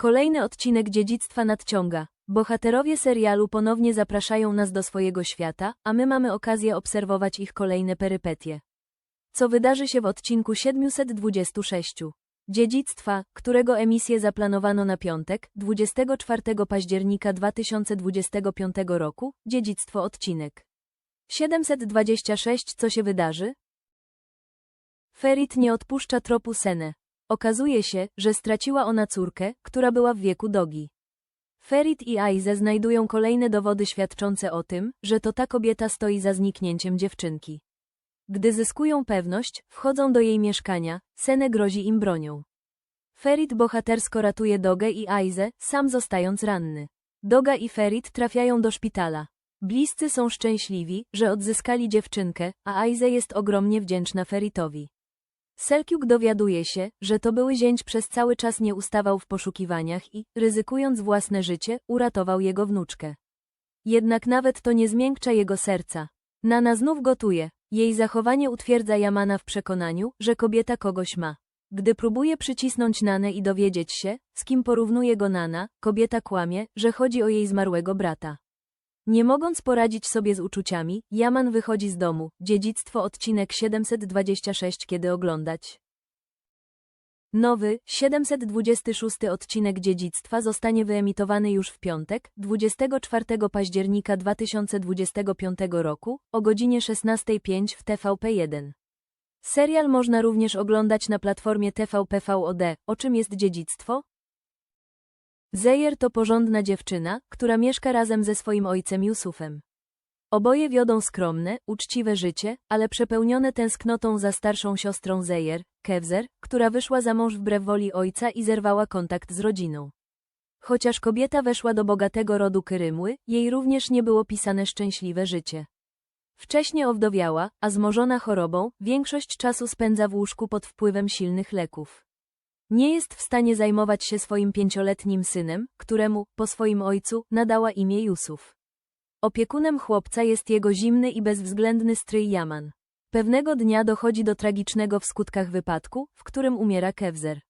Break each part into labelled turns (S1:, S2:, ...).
S1: Kolejny odcinek dziedzictwa nadciąga. Bohaterowie serialu ponownie zapraszają nas do swojego świata, a my mamy okazję obserwować ich kolejne perypetie. Co wydarzy się w odcinku 726? Dziedzictwa, którego emisję zaplanowano na piątek, 24 października 2025 roku, dziedzictwo odcinek. 726 Co się wydarzy? Ferit nie odpuszcza tropu Senę. Okazuje się, że straciła ona córkę, która była w wieku dogi. Ferit i Aize znajdują kolejne dowody świadczące o tym, że to ta kobieta stoi za zniknięciem dziewczynki. Gdy zyskują pewność, wchodzą do jej mieszkania, Sene grozi im bronią. Ferit bohatersko ratuje Dogę i Aize, sam zostając ranny. Doga i Ferit trafiają do szpitala. Bliscy są szczęśliwi, że odzyskali dziewczynkę, a Aize jest ogromnie wdzięczna Feritowi. Selkiuk dowiaduje się, że to były zięć przez cały czas nie ustawał w poszukiwaniach i, ryzykując własne życie, uratował jego wnuczkę. Jednak nawet to nie zmiękcza jego serca. Nana znów gotuje. Jej zachowanie utwierdza Jamana w przekonaniu, że kobieta kogoś ma. Gdy próbuje przycisnąć Nanę i dowiedzieć się, z kim porównuje go Nana, kobieta kłamie, że chodzi o jej zmarłego brata. Nie mogąc poradzić sobie z uczuciami, Jaman wychodzi z domu. Dziedzictwo odcinek 726 kiedy oglądać. Nowy, 726 odcinek Dziedzictwa zostanie wyemitowany już w piątek, 24 października 2025 roku, o godzinie 16.05 w TVP1. Serial można również oglądać na platformie TVP VOD. O czym jest dziedzictwo? Zejer to porządna dziewczyna, która mieszka razem ze swoim ojcem Jusufem. Oboje wiodą skromne, uczciwe życie, ale przepełnione tęsknotą za starszą siostrą Zejer, Kewzer, która wyszła za mąż wbrew woli ojca i zerwała kontakt z rodziną. Chociaż kobieta weszła do bogatego rodu Kyrymły, jej również nie było pisane szczęśliwe życie. Wcześnie owdowiała, a zmożona chorobą, większość czasu spędza w łóżku pod wpływem silnych leków. Nie jest w stanie zajmować się swoim pięcioletnim synem, któremu, po swoim ojcu, nadała imię Jusuf. Opiekunem chłopca jest jego zimny i bezwzględny stryj Jaman. Pewnego dnia dochodzi do tragicznego w skutkach wypadku, w którym umiera Kewzer.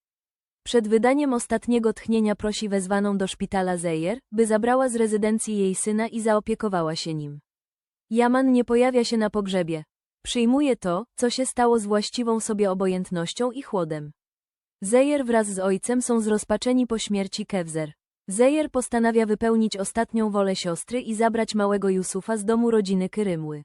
S1: Przed wydaniem ostatniego tchnienia prosi wezwaną do szpitala Zejer, by zabrała z rezydencji jej syna i zaopiekowała się nim. Jaman nie pojawia się na pogrzebie. Przyjmuje to, co się stało z właściwą sobie obojętnością i chłodem. Zejer wraz z ojcem są zrozpaczeni po śmierci Kewzer. Zejer postanawia wypełnić ostatnią wolę siostry i zabrać małego Jusufa z domu rodziny Kyrymły.